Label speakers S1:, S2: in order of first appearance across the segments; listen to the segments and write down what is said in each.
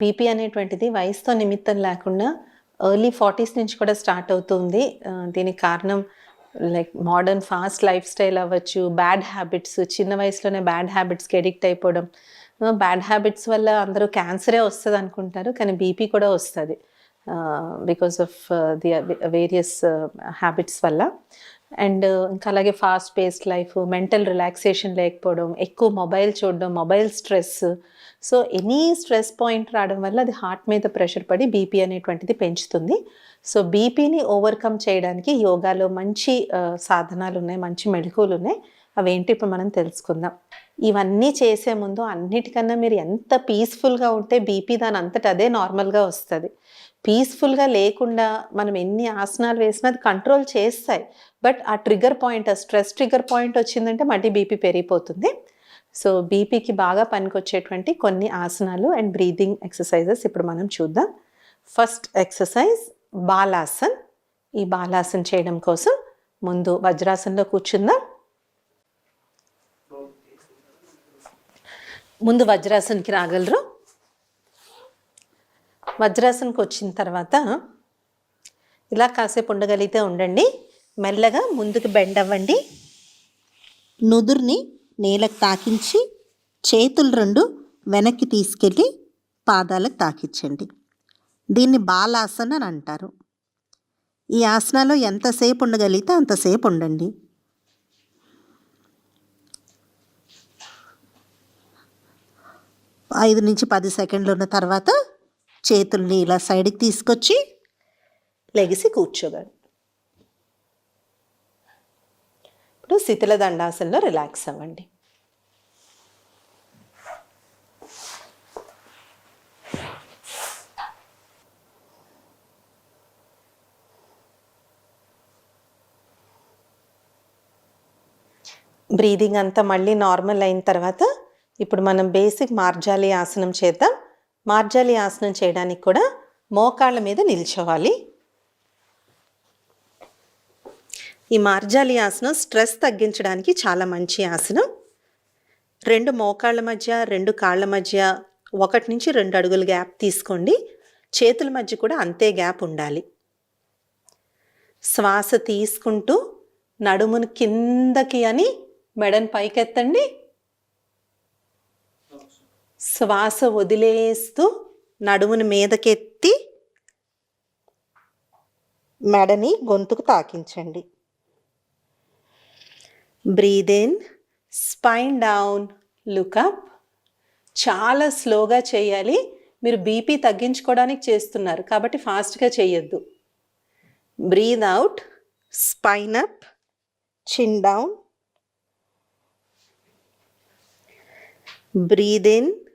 S1: BP అనేటువంటిది వయసుతో నిమిత్తం లేకుండా ఎర్లీ ఫార్టీస్ నుంచి కూడా స్టార్ట్ అవుతుంది. దీనికి కారణం like modern fast life style అవ్వచ్చు బ్యాడ్ హ్యాబిట్స్ చిన్న వయసులోనే బ్యాడ్ హ్యాబిట్స్కి ఎడిక్ట్ అయిపోవడం. బ్యాడ్ హ్యాబిట్స్ వల్ల అందరూ క్యాన్సరే వస్తుంది అనుకుంటారు కానీ బీపీ కూడా వస్తుంది because of the various habits వల్ల. అండ్ ఇంకా అలాగే fast paced life mental relaxation లేకపోవడం ఎక్కువ మొబైల్ చూడడం mobile stress so any stress point రావడం వల్ల అది హార్ట్ మీద ప్రెషర్ పడి బీపీ అనేటువంటిది పెంచుతుంది. సో బీపీని ఓవర్కమ్ చేయడానికి యోగాలో మంచి uh, సాధనాలు ఉన్నాయి మంచి మెళకువలు ఉన్నాయి అవేంటి ఇప్పుడు మనం తెలుసుకుందాం. ఇవన్నీ చేసే ముందు అన్నిటికన్నా మీరు ఎంత పీస్ఫుల్గా ఉంటే బీపీ దాని అంతటా అదే నార్మల్గా వస్తుంది. పీస్ఫుల్గా లేకుండా మనం ఎన్ని ఆసనాలు వేసినా అది కంట్రోల్ చేస్తాయి. బట్ ఆ ట్రిగర్ పాయింట్ ఆ స్ట్రెస్ ట్రిగర్ పాయింట్ వచ్చిందంటే మళ్ళీ బీపీ పెరిగిపోతుంది. సో బీపీకి బాగా పనికొచ్చేటువంటి కొన్ని ఆసనాలు అండ్ బ్రీదింగ్ ఎక్సర్సైజెస్ ఇప్పుడు మనం చూద్దాం. First exercise Balasan. ఈ బాలాసన్ చేయడం కోసం ముందు వజ్రాసన్లో కూర్చుందాం. ముందు వజ్రాసనకి రాగలరు. వజ్రాసనకి వచ్చిన తర్వాత ఇలా కాసేపు ఉండగలిగితే ఉండండి. మెల్లగా ముందుకు బెండ్ అవ్వండి
S2: నుదురుని నేలకు తాకించి చేతులు రెండు వెనక్కి తీసుకెళ్ళి పాదాలకు తాకించండి. దీన్ని బాలాసన అని అంటారు. ఈ ఆసనాలో ఎంతసేపు ఉండగలిగితే అంతసేపు ఉండండి. ఐదు నుంచి పది సెకండ్లు ఉన్న తర్వాత చేతుల్ని ఇలా సైడ్కి తీసుకొచ్చి
S1: లెగిసి కూర్చోగలరు ఇప్పుడు శిథిల దండాసనలో రిలాక్స్ అవ్వండి. బ్రీదింగ్ అంతా మళ్ళీ నార్మల్ అయిన తర్వాత ఇప్పుడు మనం బేసిక్ మార్జాలి ఆసనం చేద్దాం. మార్జాలి ఆసనం చేయడానికి కూడా మోకాళ్ళ మీద నిల్చోవాలి. ఈ మార్జాలి ఆసనం స్ట్రెస్ తగ్గించడానికి చాలా మంచి ఆసనం. రెండు మోకాళ్ళ మధ్య రెండు కాళ్ళ మధ్య ఒకటి నుంచి రెండు అడుగుల గ్యాప్ తీసుకోండి. చేతుల మధ్య కూడా అంతే గ్యాప్ ఉండాలి. శ్వాస తీసుకుంటూ నడుమును కిందకి అని మెడను పైకెత్తండి. శ్వాస వదిలేస్తూ నడుముని మీదకెత్తి మెడని గొంతుకు తాకించండి. Breathe in spine down look up చాలా స్లోగా చేయాలి. మీరు బీపీ తగ్గించుకోవడానికి చేస్తున్నారు కాబట్టి ఫాస్ట్గా చేయొద్దు. Breathe out spine up chin down. Breathe in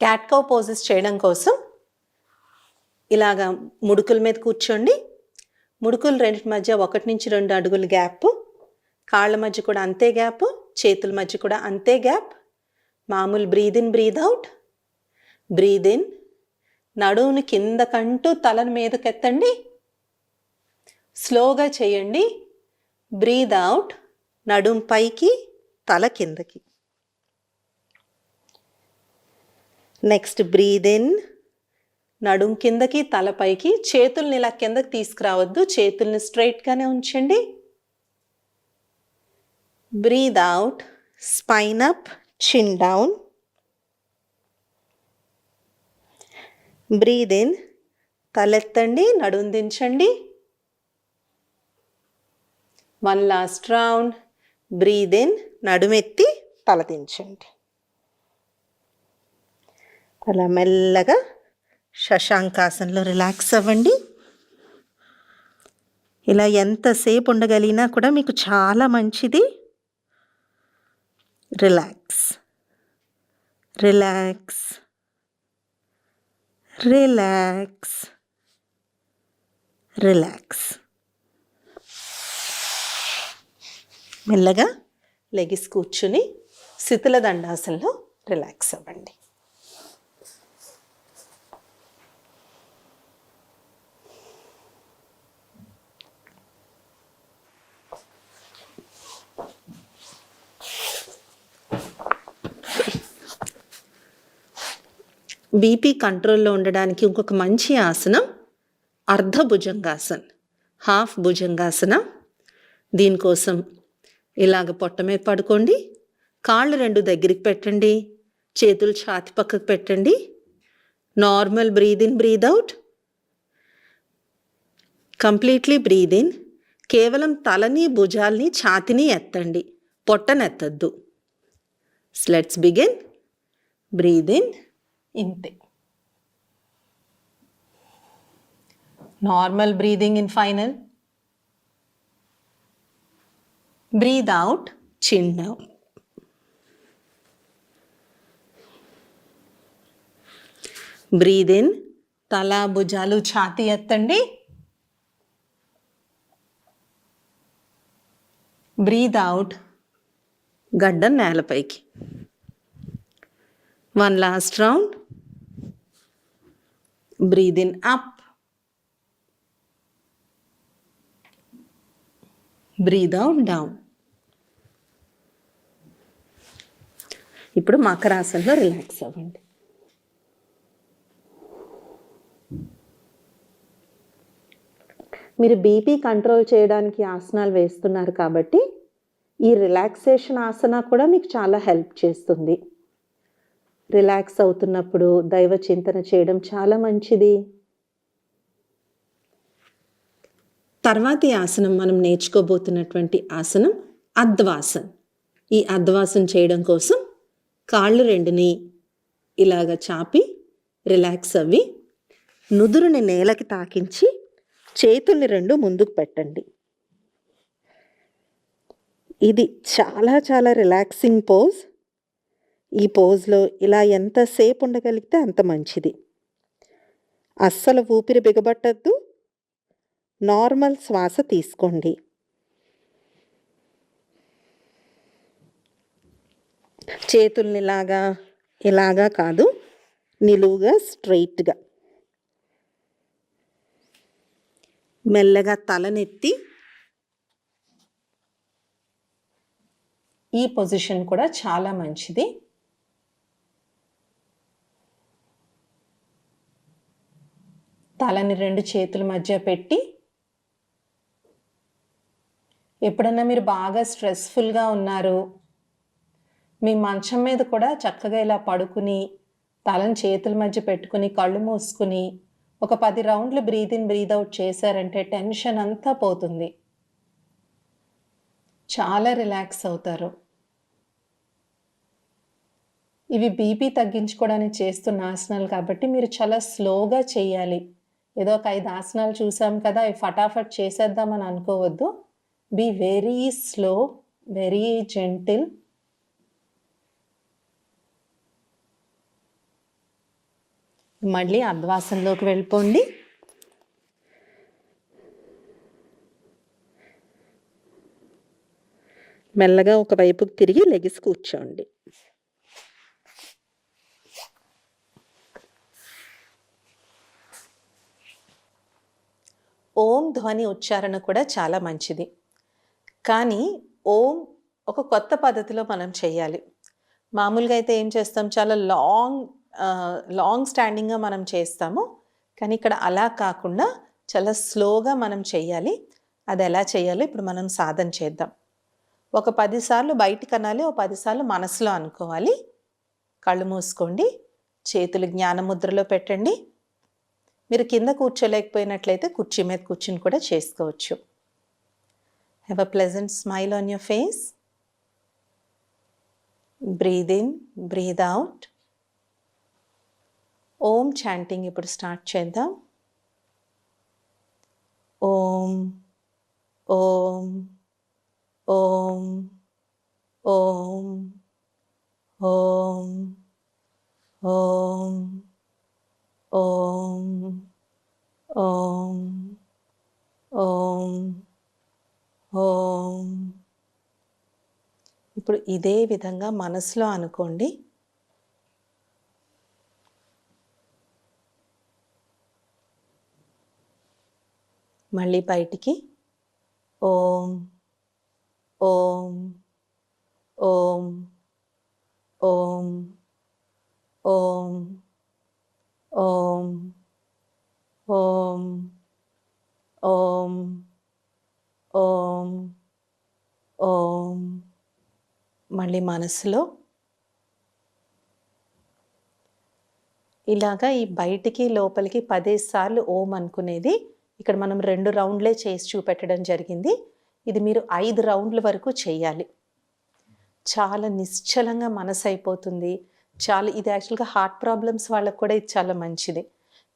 S1: cat cow poses చేయడం కోసం ఇలాగా ముడుకుల మీద కూర్చోండి. ముడుకులు రెండింటి మధ్య ఒకటి నుంచి రెండు అడుగుల గ్యాప్. కాళ్ళ మధ్య కూడా అంతే గ్యాప్. చేతుల మధ్య కూడా అంతే గ్యాప్. మామూలు breathe in breathe out. Breathe in. నడువుని కిందకంటూ తలను మీదకెత్తండి. స్లోగా చేయండి. Breathe out. నడుం పైకి తల కిందకి. నెక్స్ట్ బ్రీద్ ఇన్ నడుం కిందకి తలపైకి చేతుల్ని ఇలా కిందకి తీసుకురావద్దు. చేతుల్ని స్ట్రైట్గానే ఉంచండి. Breathe out spine up chin down breathe in తలెత్తండి నడుం దించండి. One last round breathe in నడుమెత్తి తల దించండి. అలా మెల్లగా శశాంకాసనలో రిలాక్స్ అవ్వండి. ఇలా ఎంతసేపు ఉండగలిగినా కూడా మీకు చాలా మంచిది. రిలాక్స్. రిలాక్స్. రిలాక్స్. రిలాక్స్. మెల్లగా లెగిస్ కూర్చుని శిథిల దండాసనలో రిలాక్స్ అవ్వండి. బీపీ కంట్రోల్లో ఉండడానికి ఇంకొక మంచి ఆసనం అర్ధ భుజంగాసన్ హాఫ్ భుజంగాసన. దీనికోసం ఇలాగ పొట్ట మీద పడుకోండి కాళ్ళు రెండు దగ్గరికి పెట్టండి చేతులు ఛాతి పక్కకు పెట్టండి normal breathe in breathe out completely breathe in కేవలం తలని భుజాల్ని ఛాతిని ఎత్తండి పొట్టనెత్తద్దు. లెట్స్ బిగిన్ బ్రీద్ ఇన్ ఇంతే. Normal breathing in final breathe out chin down breathe in తల భుజాలు ఛాతీ ఎత్తండి. బ్రీద్ అవుట్ గడ్డ నేలపైకి. One last round Breathe in up breathe out down ఇప్పుడు మకరాసనలో రిలాక్స్ అవ్వండి. మీరు బీపీ కంట్రోల్ చేయడానికి ఆసనాలు వేస్తున్నారు కాబట్టి ఈ రిలాక్సేషన్ ఆసన కూడా మీకు చాలా హెల్ప్ చేస్తుంది. రిలాక్స్ అవుతున్నప్పుడు దైవ చింతన చేయడం చాలా మంచిది. తర్వాతి ఆసనం మనం నేర్చుకోబోతున్నటువంటి ఆసనం అద్వాసన్ ఈ అద్వాసన్ చేయడం కోసం కాళ్ళు రెండుని ఇలాగ చాపి రిలాక్స్ అవ్వి నుదురుని నేలకి తాకించి చేతుల్ని రెండు ముందుకు పెట్టండి. ఇది చాలా చాలా రిలాక్సింగ్ పోజ్. ఈ పోజ్లో ఇలా ఎంతసేపు ఉండగలిగితే అంత మంచిది. అస్సలు ఊపిరి బిగబట్టద్దు. నార్మల్ శ్వాస తీసుకోండి. చేతుల్ని ఇలాగా ఇలాగా కాదు నిలువుగా స్ట్రైట్గా మెల్లగా తలనెత్తి ఈ పొజిషన్ కూడా చాలా మంచిది. తలని రెండు చేతుల మధ్య పెట్టి ఎప్పుడన్నా మీరు బాగా స్ట్రెస్ఫుల్గా ఉన్నారు మీ మంచం మీద కూడా చక్కగా ఇలా పడుకుని తలని చేతుల మధ్య పెట్టుకుని కళ్ళు మూసుకుని ఒక పది రౌండ్లు బ్రీద్ ఇన్ బ్రీద్ అవుట్ చేశారంటే టెన్షన్ అంతా పోతుంది. చాలా రిలాక్స్ అవుతారు. ఇవి బీపీ తగ్గించుకోవడానికి చేస్తున్న ఆసనాలు కాబట్టి మీరు చాలా స్లోగా చేయాలి. ఏదో ఒక ఐదు ఆసనాలు చూసాం కదా అవి ఫటాఫట్ చేసేద్దామని అనుకోవద్దు. Be very slow very gentle మళ్ళీ అద్వాసంలోకి వెళ్ళిపోండి. మెల్లగా ఒక వైపుకి తిరిగి లెగిసి కూర్చోండి. ఓం ధ్వని ఉచ్చారణ కూడా చాలా మంచిది. కానీ ఓం ఒక కొత్త పద్ధతిలో మనం చేయాలి. మామూలుగా అయితే ఏం చేస్తాం? చాలా లాంగ్ లాంగ్ స్టాండింగ్గా మనం చేస్తాము. కానీ ఇక్కడ అలా కాకుండా చాలా స్లోగా మనం చేయాలి. అది ఎలా చేయాలో ఇప్పుడు మనం సాధన చేద్దాం. ఒక పదిసార్లు బయటికి అనాలి ఒక పదిసార్లు మనసులో అనుకోవాలి. కళ్ళు మూసుకోండి. చేతులు జ్ఞానముద్రలో పెట్టండి. మీరు కింద కూర్చోలేకపోయినట్లయితే కుర్చీ మీద కూర్చుని కూడా చేసుకోవచ్చు. Have a pleasant smile on your face breathe in breathe out Om chanting ఇప్పుడు స్టార్ట్ చేద్దాం. ఓం ఓం ఓం ఓం ఓం ఓం ఓం ఓం ఓం ఓం. ఇప్పుడు ఇదే విధంగా మనసులో అనుకోండి. మళ్ళీ బయటికి. ఓం ఓం ఓం ఓం ఓం ఓం ఓం ఓం ఓం మళ్ళీ మనసులో. ఇలాగా ఈ బయటికి లోపలికి పదేసి సార్లు ఓం అనుకునేది ఇక్కడ మనం రెండు రౌండ్లే చేసి చూపెట్టడం జరిగింది. ఇది మీరు ఐదు రౌండ్ల వరకు చేయాలి. చాలా నిశ్చలంగా మనసు అయిపోతుంది చాలా ఇది యాక్చువల్గా హార్ట్ ప్రాబ్లమ్స్ వాళ్ళకు కూడా ఇది చాలా మంచిది.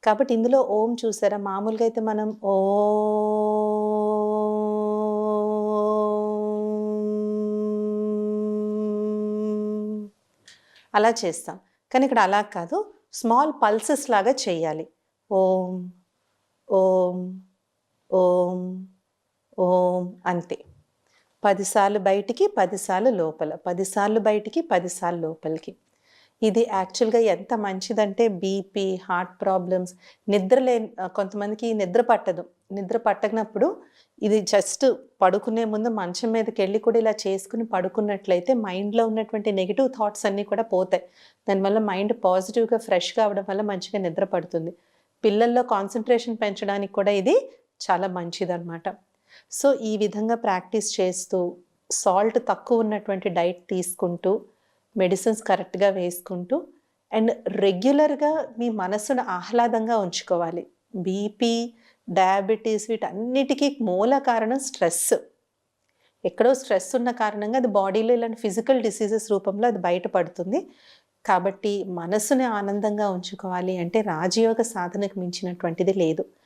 S1: కాబట్టి ఇందులో ఓం చూసారా? మామూలుగా అయితే మనం ఓ అలా చేస్తాం. కానీ ఇక్కడ అలా కాదు. స్మాల్ పల్సెస్ లాగా చేయాలి. ఓం ఓం ఓం ఓం అంతే. పదిసార్లు బయటికి పదిసార్లు లోపల. పదిసార్లు బయటికి పదిసార్లు లోపలికి. ఇది యాక్చువల్గా ఎంత మంచిదంటే బీపీ హార్ట్ ప్రాబ్లమ్స్ నిద్ర లే కొంతమందికి నిద్ర పట్టదు. నిద్ర పట్టనప్పుడు ఇది జస్ట్ పడుకునే ముందు మంచం మీదకి వెళ్ళి కూడా ఇలా చేసుకుని పడుకున్నట్లయితే మైండ్లో ఉన్నటువంటి నెగిటివ్ థాట్స్ అన్నీ కూడా పోతాయి. దానివల్ల మైండ్ పాజిటివ్గా ఫ్రెష్గా అవడం వల్ల మంచిగా నిద్ర పడుతుంది. పిల్లల్లో కాన్సన్ట్రేషన్ పెంచడానికి కూడా ఇది చాలా మంచిదన్నమాట. సో ఈ విధంగా ప్రాక్టీస్ చేస్తూ సాల్ట్ తక్కువ ఉన్నటువంటి డైట్ తీసుకుంటూ మెడిసిన్స్ కరెక్ట్గా వేసుకుంటూ అండ్ రెగ్యులర్గా మీ మనసును ఆహ్లాదంగా ఉంచుకోవాలి. బీపీ డయాబెటీస్ వీటన్నిటికీ మూల కారణం స్ట్రెస్. ఎక్కడో స్ట్రెస్ ఉన్న కారణంగా అది బాడీలో ఇలాంటి ఫిజికల్ డిసీజెస్ రూపంలో అది బయటపడుతుంది. కాబట్టి మనసుని ఆనందంగా ఉంచుకోవాలి అంటే రాజయోగ సాధనకు మించినటువంటిది లేదు.